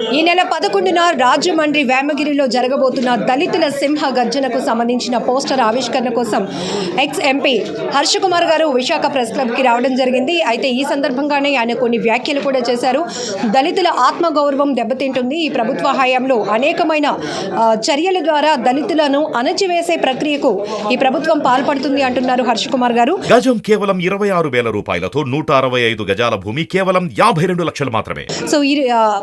ఈ నెల పదకొండున రాజమండ్రి వేమగిరిలో జరగబోతున్న దళితుల సింహ గర్జనకు సంబంధించిన పోస్టర్ ఆవిష్కరణ కోసం ఎక్స్ ఎంపీ హర్ష కుమార్ గారు విశాఖ ప్రెస్ క్లబ్కి రావడం జరిగింది. అయితే ఈ సందర్భంగానే ఆయన కొన్ని వ్యాఖ్యలు కూడా చేశారు. దళితుల ఆత్మగౌరవం దెబ్బతింటుంది. ఈ ప్రభుత్వ హయాంలో అనేకమైన చర్యల ద్వారా దళితులను అణచివేసే ప్రక్రియకు ఈ ప్రభుత్వం పాల్పడుతుంది అంటున్నారు హర్ష కుమార్ గారు. గజం కేవలం ఇరవై ఆరు వేల రూపాయలతో నూట అరవై ఐదు గజాల భూమి కేవలం యాభై రెండు లక్షలు మాత్రమే. సో ఈ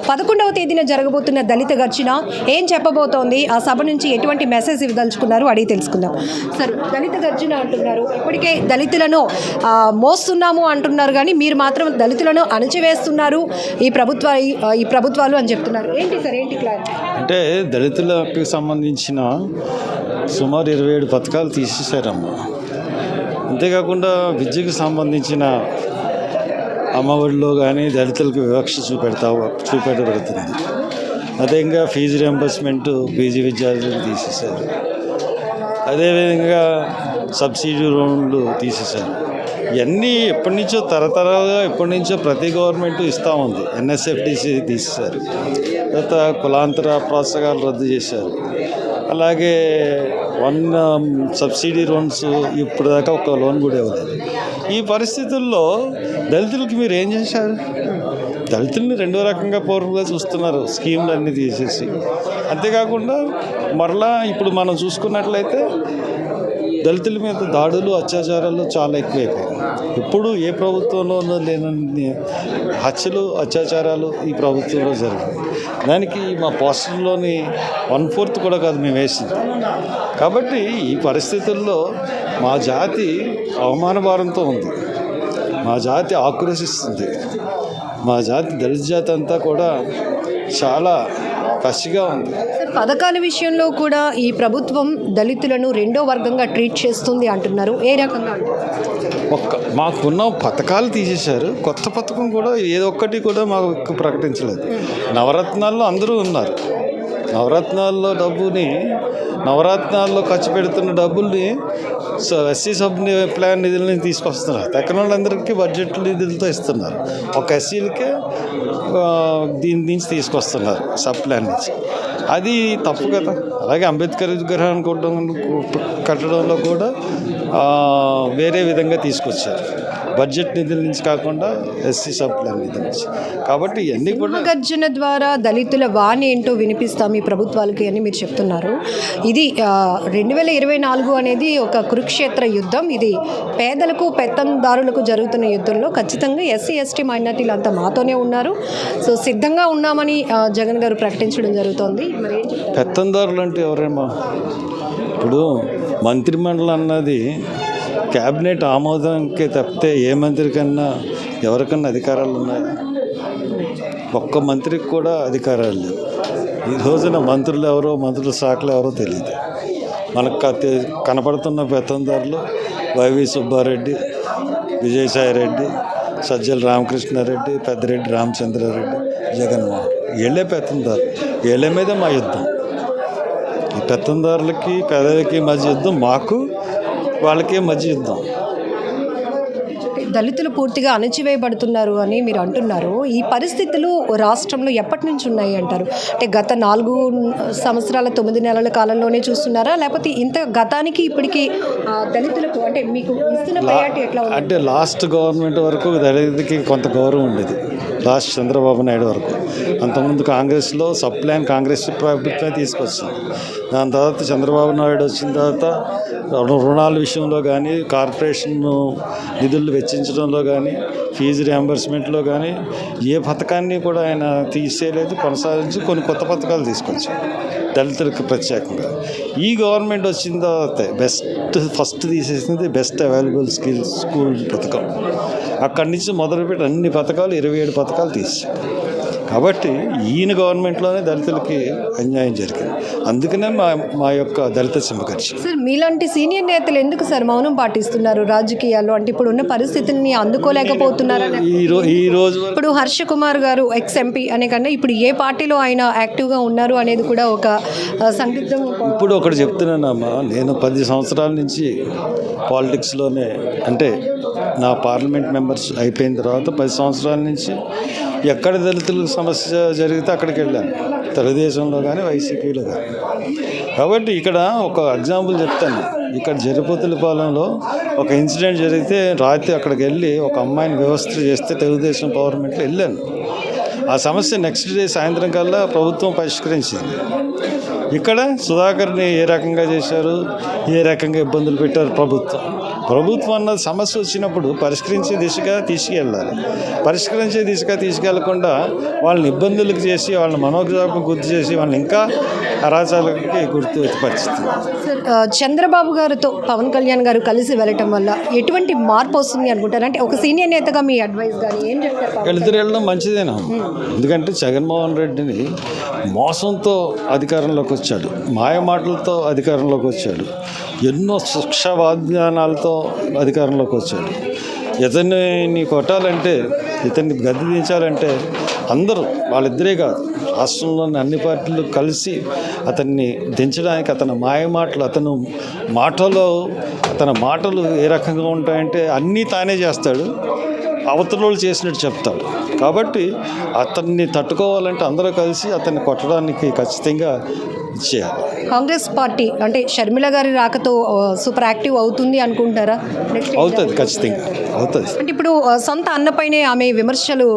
పదకొండవ తేదీన జరగబోతున్న దళిత గర్జన ఏం చెప్పబోతోంది? ఆ సభ నుంచి ఎటువంటి మెసేజ్ ఇవ్వదలుచుకున్నారు? అడిగి తెలుసుకుందాం. సార్ దళిత గర్జన అంటున్నారు. ఇప్పటికే దళితులను మోస్తున్నాము అంటున్నారు కానీ మీరు మాత్రం దళితులను అణచివేస్తున్నారు ఈ ప్రభుత్వ ఈ- ఈ ప్రభుత్వాలు అని చెప్తున్నారు. ఏంటి సార్ ఏంటి క్లారిటీ అంటే దళితులకు సంబంధించిన సుమారు ఇరవై ఏడు పథకాలు తీసేశారమ్మా. అంతేకాకుండా విద్యకు సంబంధించిన అమ్మఒడిలో కానీ దళితులకు వివక్ష చూపెడతా చూపెట్టబడుతుంది అదేవిధంగా ఫీజు రియంబర్స్మెంట్ పీజీ విద్యార్థులకు తీసేశారు. అదేవిధంగా సబ్సిడీ లోన్లు తీసేశారు. ఇవన్నీ ఎప్పటి నుంచో తరతరాలుగా ఎప్పటి నుంచో ప్రతి గవర్నమెంట్ ఇస్తూ ఉంది. ఎన్ఎస్ఎఫ్డిసి తీసేశారు. తర్వాత కులాంతర ప్రోత్సాహాలు రద్దు చేశారు. అలాగే వన్ um, సబ్సిడీ లోన్స్ ఇప్పుడు దాకా ఒక లోన్ కూడా ఇవ్వలేదు. ఈ పరిస్థితుల్లో దళితులకి మీరు ఏం చేశారు? దళితుల్ని రెండో రకంగా పూర్వంగా చూస్తున్నారు స్కీమ్లు అన్నీ తీసేసి. అంతేకాకుండా మరలా ఇప్పుడు మనం చూసుకున్నట్లయితే దళితుల మీద దాడులు అత్యాచారాలు చాలా ఎక్కువైపోయాయి. ఇప్పుడు ఏ ప్రభుత్వంలోనూ లేనన్ని హత్యలు అత్యాచారాలు ఈ ప్రభుత్వంలో జరిగాయి దానికి మా పోస్టర్లోని వన్ ఫోర్త్ కూడా కాదు మేము వేసింది. కాబట్టి ఈ పరిస్థితుల్లో మా జాతి అవమాన భారంతో ఉంది. మా జాతి ఆక్రోశిస్తుంది. మా జాతి దళిత జాతి అంతా కూడా చాలా కసిగా ఉంది. పథకాల విషయంలో కూడా ఈ ప్రభుత్వం దళితులను రెండో వర్గంగా ట్రీట్ చేస్తుంది అంటున్నారు. ఏ రకంగా ఒక్క మాకున్న పథకాలు తీసేశారు. కొత్త పథకం కూడా ఏదో ఒక్కటి కూడా మాకు ప్రకటించలేదు. నవరత్నాల్లో అందరూ ఉన్నారు. నవరత్నాల్లో డబ్బుని నవరత్నాల్లో ఖర్చు పెడుతున్న డబ్బుల్ని సో ఎస్సీ సబ్ ప్లాన్ నిధులని తీసుకొస్తున్నారు. ఎక్కడ వాళ్ళందరికీ బడ్జెట్ నిధులతో ఇస్తున్నారు. ఒక ఎస్సీలకే దీని నుంచి తీసుకొస్తున్నారు సబ్ ప్లాన్ నుంచి. అది తప్పు కదా. అలాగే అంబేద్కర్ విగ్రహాన్ని కొట్టడం కట్టడంలో కూడా వేరే విధంగా తీసుకొచ్చారు. బడ్జెట్ నిధుల నుంచి కాకుండా ఎస్సీ సబ్ ప్లాన్ నిధుల నుంచి. కాబట్టి ఇవన్నీ కూడా గర్జన ద్వారా దళితుల వాణి ఏంటో వినిపిస్తాం ఈ ప్రభుత్వాలకి అని మీరు చెప్తున్నారు. ఇది రెండు వేల ఇరవై నాలుగు అనేది ఒక కురుక్షేత్ర యుద్ధం. ఇది పేదలకు పెత్తందారులకు జరుగుతున్న యుద్ధంలో ఖచ్చితంగా ఎస్సీ ఎస్టీ మైనార్టీలు అంతా మాతోనే ఉన్నారు. సో సిద్ధంగా ఉన్నామని జగన్ గారు ప్రకటించడం జరుగుతోంది. పెత్తందారులు అంటే ఎవరేమో? ఇప్పుడు మంత్రిమండలి అన్నది క్యాబినెట్ ఆమోదంకే తప్పితే ఏ మంత్రికన్నా ఎవరికన్నా అధికారాలు ఉన్నాయి? ఒక్క మంత్రికి కూడా అధికారాలు లేవు. ఈ రోజున మంత్రులు ఎవరో మంత్రుల శాఖలు ఎవరో తెలియదు మనకు కనపడుతున్న పెత్తందారులు వైవి సుబ్బారెడ్డి విజయసాయి రెడ్డి సజ్జల రామకృష్ణారెడ్డి పెద్దిరెడ్డి రామచంద్రారెడ్డి జగన్మోహన్ వీళ్ళే పెత్తందారు వీళ్ళ మీద మా యుద్ధం ఈ పెత్తందారులకి పేదలకి మధ్య యుద్ధం మాకు వాళ్ళకి మధ్య యుద్ధం దళితులు పూర్తిగా అణచివేయబడుతున్నారు అని మీరు అంటున్నారు. ఈ పరిస్థితులు రాష్ట్రంలో ఎప్పటి నుంచి ఉన్నాయి అంటారు? అంటే గత నాలుగు సంవత్సరాల తొమ్మిది నెలల కాలంలోనే చూస్తున్నారా? లేకపోతే ఇంత గతానికి ఇప్పటికి దళితులకు అంటే మీకు ఇస్తున్న ప్రయారిటీ ఎట్లా ఉంది? అంటే లాస్ట్ గవర్నమెంట్ వరకు దళితులకి కొంత గౌరవం ఉండేది. లాస్ట్ చంద్రబాబు నాయుడు వరకు. అంతకుముందు కాంగ్రెస్లో సబ్ ప్లాన్ కాంగ్రెస్ ప్రభుత్వమే తీసుకొచ్చింది దాని తర్వాత చంద్రబాబు నాయుడు వచ్చిన తర్వాత రుణాల విషయంలో కానీ కార్పొరేషన్ నిధులు వెచ్చించడంలో కానీ ఫీజు రియంబర్స్మెంట్లో కానీ ఏ పథకాన్ని కూడా ఆయన తీసేయలేదు కొనసాగించి కొన్ని కొత్త పథకాలు తీసుకొచ్చారు. దళితులకు ప్రత్యేకంగా. ఈ గవర్నమెంట్ వచ్చిన తర్వాత బెస్ట్ ఫస్ట్ తీసేసింది బెస్ట్ అవైలబుల్ స్కిల్ స్కూల్ పథకం. అక్కడి నుంచి మొదలుపెట్టి అన్ని పథకాలు ఇరవై ఏడు పథకాలు తీసారు కాబట్టి ఈయన గవర్నమెంట్లోనే దళితులకి అన్యాయం జరిగింది. అందుకనే మా మా యొక్క దళిత సింహకర్షి సార్ మీలాంటి సీనియర్ నేతలు ఎందుకు సార్ మౌనం పాటిస్తున్నారు రాజకీయాల్లో? అంటే ఇప్పుడు ఉన్న పరిస్థితుల్ని అందుకోలేకపోతున్నారని ఈ రోజు ఇప్పుడు హర్ష కుమార్ గారు ఎక్స్ ఎంపీ అనే కన్నా ఇప్పుడు ఏ పార్టీలో ఆయన యాక్టివ్గా ఉన్నారు అనేది కూడా ఒక సందిగ్ధం ఇప్పుడు ఒకటి చెప్తున్నానమ్మా. నేను పది సంవత్సరాల నుంచి పాలిటిక్స్లోనే అంటే నా పార్లమెంట్ మెంబర్స్ అయిపోయిన తర్వాత పది సంవత్సరాల నుంచి ఎక్కడ దళితులకు సమస్య జరిగితే అక్కడికి వెళ్ళాను. తెలుగుదేశంలో కానీ వైసీపీలో కానీ. కాబట్టి ఇక్కడ ఒక ఎగ్జాంపుల్ చెప్తాను. ఇక్కడ జరిపోతులపాలెంలో ఒక ఇన్సిడెంట్ జరిగితే రాత్రి అక్కడికి వెళ్ళి ఒక అమ్మాయిని వ్యవస్థ చేస్తే తెలుగుదేశం గవర్నమెంట్లో వెళ్ళాను. ఆ సమస్య నెక్స్ట్ డే సాయంత్రం కల్లా ప్రభుత్వం పరిష్కరించింది. ఇక్కడ సుధాకర్ని ఏ రకంగా చేశారు? ఏ రకంగా ఇబ్బందులు పెట్టారు ప్రభుత్వం? ప్రభుత్వం అన్నది సమస్య వచ్చినప్పుడు పరిష్కరించే దిశగా తీసుకెళ్ళాలి. పరిష్కరించే దిశగా తీసుకెళ్ళకుండా వాళ్ళని ఇబ్బందులకు చేసి వాళ్ళని మనోగ్రాపం గుర్తు చేసి వాళ్ళని ఇంకా అరాచాలకి గుర్తు పరిస్థితి సార్ చంద్రబాబు గారితో పవన్ కళ్యాణ్ గారు కలిసి వెళ్ళటం వల్ల ఎటువంటి మార్పు వస్తుంది అనుకుంటారు? అంటే ఒక సీనియర్ నేతగా మీ అడ్వైస్ కానీ ఏం చెప్తారు వీళ్ళిద్దరు వెళ్ళడం మంచిదేనా? ఎందుకంటే జగన్మోహన్ రెడ్డిని మోసంతో అధికారంలోకి వచ్చాడు. మాయ మాటలతో అధికారంలోకి వచ్చాడు. ఎన్నో శిక్ష వాగ్దానాలతో అధికారంలోకి వచ్చాడు. ఇతన్ని కొట్టాలంటే ఇతన్ని గద్దె దించాలంటే అందరూ వాళ్ళిద్దరే కాదు రాష్ట్రంలోని అన్ని పార్టీలు కలిసి అతన్ని దించడానికి అతని మాయ మాటలు అతను మాటలో అతని మాటలు ఏ రకంగా ఉంటాయంటే అన్నీ తానే చేస్తాడు. అవతలోళ్ళు చేసినట్టు చెప్తాడు కాబట్టి అతన్ని తట్టుకోవాలంటే అందరూ కలిసి అతన్ని కొట్టడానికి ఖచ్చితంగా చేయాలి. కాంగ్రెస్ పార్టీ అంటే షర్మిల గారి రాకతో సూపర్ యాక్టివ్ అవుతుంది అనుకుంటారా? అవుతుంది ఖచ్చితంగా. అవుతుంది. అంటే ఇప్పుడు సొంత అన్నపైనే ఆమె విమర్శలు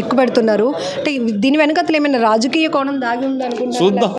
ఎక్కువ పెడుతున్నారు. అంటే దీని వెనకతలు ఏమైనా రాజకీయ కోణం దాగి ఉంది అనుకుంటున్నారు చూద్దాం.